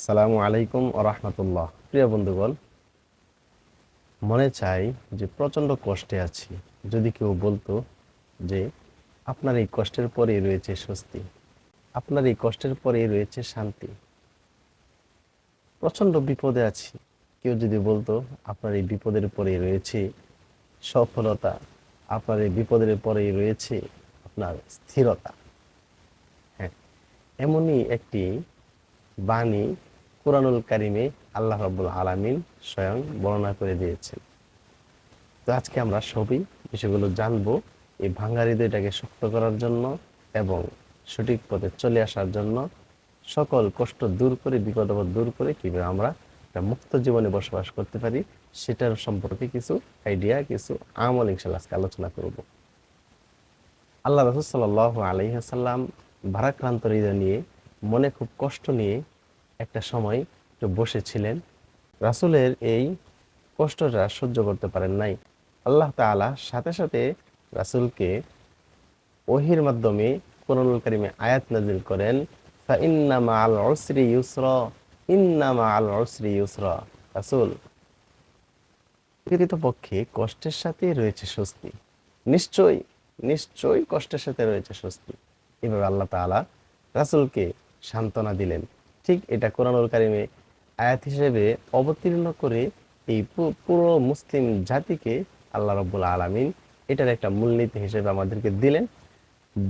আসসালামু আলাইকুম রহমতুল্লাহ। প্রিয় বন্ধুগণ, মনে চাই যে প্রচণ্ড কষ্টে আছি। যদি কেউ বলতো যে, আপনার এই কষ্টের পরেই রয়েছে স্বস্তি। আপনার এই কষ্টের পরেই রয়েছে শান্তি। প্রচণ্ড বিপদে আছি। কেউ যদি বলতো, আপনার এই বিপদের পরেই রয়েছে সফলতা। আপনার এই বিপদের পরেই রয়েছে আপনার স্থিরতা। হ্যাঁ এমনই একটি বাণী কোরআনুল কারিমে আল্লাহ রাব্বুল আলামিন স্বয়ং বর্ণনা করে দিয়েছেন। তো আজকে আমরা সবই বিষয়গুলো জানব এই ভাঙ্গা হৃদয়টাকে শক্ত করার জন্য এবং সঠিক পথে চলে আসার জন্য সকল কষ্ট দূর করে, বিপদ দূর করে কীভাবে আমরা একটা মুক্ত জীবনে বসবাস করতে পারি সেটার সম্পর্কে কিছু আইডিয়া, কিছু আমল ইনশাল্লাহ আজকে আলোচনা করব। আল্লাহ রসুল সাল্লাহ আলহিহাসাল্লাম ভারাক্রান্ত হৃদয় নিয়ে, মনে খুব কষ্ট নিয়ে একটা সময় একটু বসেছিলেন। রাসূলের এই কষ্টটা সহ্য করতে পারেন নাই। আল্লাহ তাআলা সাথে সাথে রাসূলকে ওহির মাধ্যমে কোরআনুল কারিমে আয়াত নাজিল করেন ফাইন্না মাআল উসরি ইউসরা, ইন্না মাআল উসরি ইউসরা। রাসূল পক্ষে কষ্টের সাথে রয়েছে স্বস্তি। নিশ্চয়ই নিশ্চয়ই কষ্টের সাথে রয়েছে স্বস্তি। এভাবে আল্লাহ তাআলা রাসূলকে সান্ত্বনা দিলেন। ঠিক এটা কোরআনুল কারিমে আয়াত হিসেবে অবতীর্ণ করে এই পুরো মুসলিম জাতিকে আল্লাহ রব্বুল আলামিন এটার একটা মূলনীতি হিসেবে আমাদেরকে দিলেন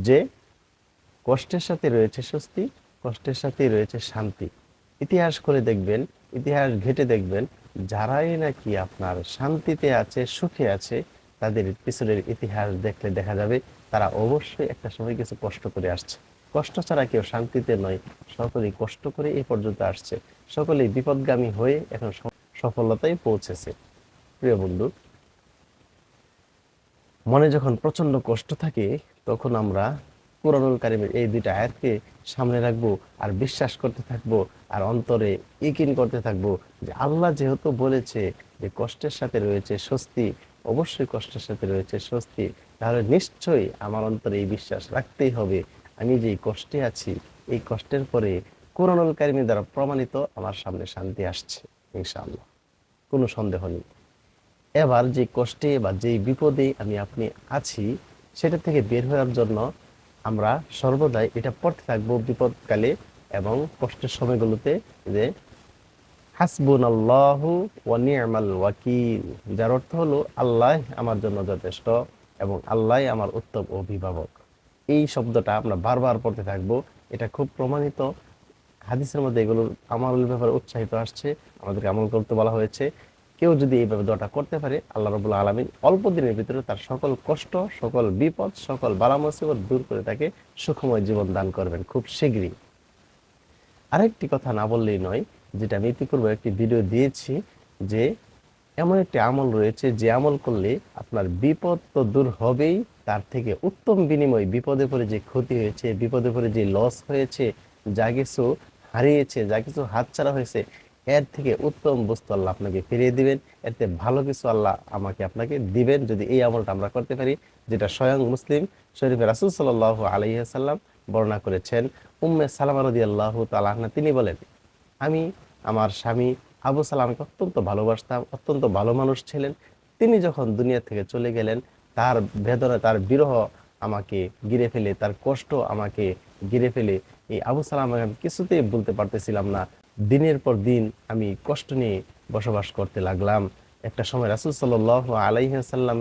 যে কষ্টের সাথে রয়েছে স্বস্তি, কষ্টের সাথে রয়েছে শান্তি। ইতিহাস করে দেখবেন, ইতিহাস ঘেটে দেখবেন, যারাই নাকি আপনার শান্তিতে আছে, সুখে আছে, তাদের পিছনের ইতিহাস দেখলে দেখা যাবে তারা অবশ্যই একটা সময় কিছু কষ্ট করে আসছে। কষ্ট ছাড়া কেউ শান্তিতে নয়। সকলেই কষ্ট করে এই পর্যন্ত আসছে। সকলেই বিপদগামী হয়ে এখন সফলতায় পৌঁছেছে। প্রিয় বন্ধু, মনে যখন প্রচণ্ড কষ্ট থাকে, তখন আমরা কোরআনুল কারিমের এই দুইটা আয়াতকে সামনে রাখব আর বিশ্বাস করতে থাকব আর অন্তরে ইকিন করতে থাকব যে আল্লাহ যেহেতু বলেছে যে কষ্টের সাথে রয়েছে স্বস্তি, অবশ্যই কষ্টের সাথে রয়েছে স্বস্তি, তাহলে নিশ্চয়ই আমার অন্তরে এই বিশ্বাস রাখতেই হবে। আমি যে কষ্টে আছি, এই কষ্টের পরে কোরআনুল কারিমের দ্বারা প্রমাণিত আমার সামনে শান্তি আসছে, ইনশাআল্লাহ। কোনো সন্দেহ নেই। এবার যে কষ্টে বা যেই বিপদে আমি আপনি আছি, সেটা থেকে বের হওয়ার জন্য আমরা সর্বদাই এটা পড়তে থাকব বিপদকালে এবং কষ্টের সময়গুলোতে যে হাসবুন আল্লাহ ওয়া নি'মাল ওয়াকিল, যার অর্থ হলো আল্লাহ আমার জন্য যথেষ্ট এবং আল্লাহ আমার উত্তম অভিভাবক। এই শব্দটা আমরা বারবার পড়তে থাকব। এটা খুব প্রমাণিত। হাদিসের মধ্যে এগুলোর আমলের ব্যাপারে উৎসাহিত আসছে, আমাদেরকে আমল করতে বলা হয়েছে। কেউ যদি এইভাবে দোয়াটা করতে পারে, আল্লাহ রবুল্লা আলমিন অল্প দিনের ভিতরে তার সকল কষ্ট, সকল বিপদ, সকল বালা মুসিবত দূর করে তাকে সুখময় জীবন দান করবেন খুব শীঘ্রই। আরেকটি কথা না বললেই নয়, যেটা আমি ইতিপূর্বে একটি ভিডিও দিয়েছি, যে এমন একটি আমল রয়েছে, যে আমল করলে আপনার বিপদ তো দূর হবেই তার থেকে উত্তম বিনিময় বিপদে পড়ে যে ক্ষতি হয়েছে, বিপদে পড়ে যে লস হয়েছে, যা কিছু হারিয়েছে, যা কিছু হাতছাড়া হয়েছে, এর থেকে উত্তম বস্তু আল্লাহ আপনাকে ফিরিয়ে দিবেন। এতে ভালো কিছু আল্লাহ আমাকে আপনাকে দিবেন যদি এই আমলটা আমরা করতে পারি, যেটা স্বয়ং মুসলিম শরীফে রাসুল সাল আলহিহাসাল্লাম বর্ণনা করেছেন। উম্মে সালামা রদি আল্লাহ তালাহনা তিনি বলেন, আমি আমার স্বামী আবু সালামকে অত্যন্ত ভালোবাসতাম, অত্যন্ত ভালো মানুষ ছিলেন। তিনি যখন দুনিয়া থেকে চলে গেলেন তার বেদনা তার বিরহ আমাকে গিরে ফেলে, তার কষ্ট আমাকে গিরে ফেলে। এই আবু সালাম আমি কিছুতেই বলতে পারতেছিলাম না। দিনের পর দিন আমি কষ্ট নিয়ে বসবাস করতে লাগলাম। একটা সময় রাসুল সাল আলাইসাল্লাম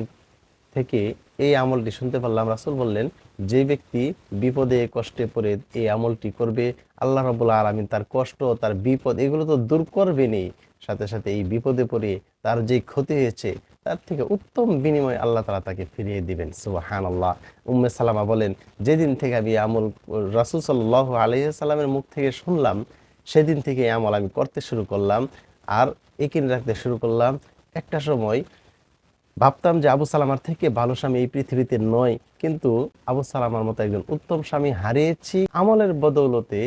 থেকে এই আমলটি শুনতে পারলাম। রাসুল বললেন, যে ব্যক্তি বিপদে কষ্টে পড়ে এই আমলটি করবে, আল্লাহ রবুল্লা আলমিন তার কষ্ট, তার বিপদ এগুলো তো দূর করবেনই সাথে সাথে এই বিপদে পড়ে তার যে ক্ষতি হয়েছে তার থেকে উত্তম বিনিময় আল্লাহ তালা তাকে ফিরিয়ে দিবেন। সুবাহান আল্লাহ উম্মে সালামা বলেন, যেদিন থেকে আমি আমল, রাসুল সাল্লাহ আলহিসাল্লামের মুখ থেকে শুনলাম, সেদিন থেকে আমল আমি করতে শুরু করলাম আর একিন রাখতে শুরু করলাম। একটা সময় ভাবতাম যে আবু সালামার থেকে ভালো স্বামী এই পৃথিবীতে নয়, কিন্তু আবু সালামার মতো একজন উত্তম স্বামী হারিয়েছি। আমলের বদৌলতে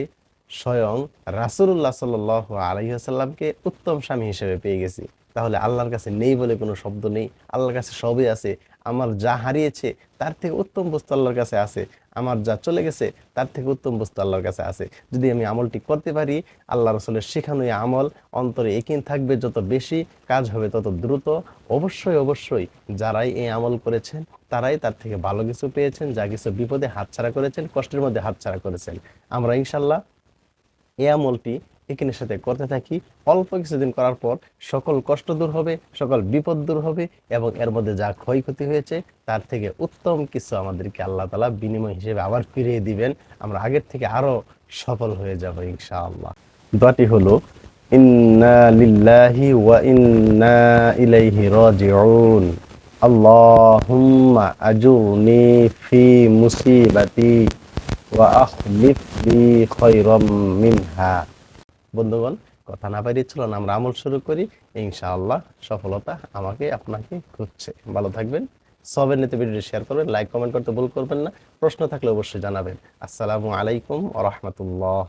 স্বয়ং রাসুল্লাহ সাল আলহিহাসাল্লামকে উত্তম স্বামী হিসেবে পেয়ে গেছি। তাহলে আল্লাহর কাছে নেই বলে কোনো শব্দ নেই। আল্লাহর কাছে সবই আছে। আমার যা হারিয়েছে, তার থেকে উত্তম বস্তু আল্লাহর কাছে আছে। আমার যা চলে গেছে, তার থেকে উত্তম বস্তু আল্লাহর কাছে আছে। যদি আমি আমলটি করতে পারি, আল্লাহ রসুলের শেখানো আমল। অন্তরে একিন থাকবে, যত বেশি কাজ হবে, তত দ্রুত। অবশ্যই অবশ্যই যারাই এই আমল করেছেন, তারাই তার থেকে ভালো কিছু পেয়েছেন, যা কিছু বিপদে হাতছাড়া করেছেন, কষ্টের মধ্যে হাতছাড়া করেছেন। আমরা ইনশাল্লাহ এই আমলটি একিনের সাথে করতে থাকি। অল্প কিছুদিন করার পর সকল কষ্ট দূর হবে, সকল বিপদ দূর হবে এবং এর মধ্যে যা ক্ষয়ক্ষতি হয়েছে, তার থেকে উত্তম কিছু আমাদেরকে আল্লাহ তালা বিনিময় হিসেবে আবার ফিরিয়ে দিবেন। আমরা আগের থেকে আরও সফল হয়ে যাব ইনশাআল্লাহ। দোয়াটি হলো, ইন্না লিল্লাহি ওয়া ইন্না বন্ধুগণ, কথা না বাইরে চলুন, আমরা আমল শুরু করি। ইনশাআল্লাহ সফলতা আমাকে, আপনাকে খুঁজছে। ভালো থাকবেন, সবের নিতে ভিডিওটি শেয়ার করবেন লাইক কমেন্ট করতে ভুল করবেন না। প্রশ্ন থাকলে অবশ্যই জানাবেন। আসসালামু আলাইকুম ওয়া রাহমাতুল্লাহ।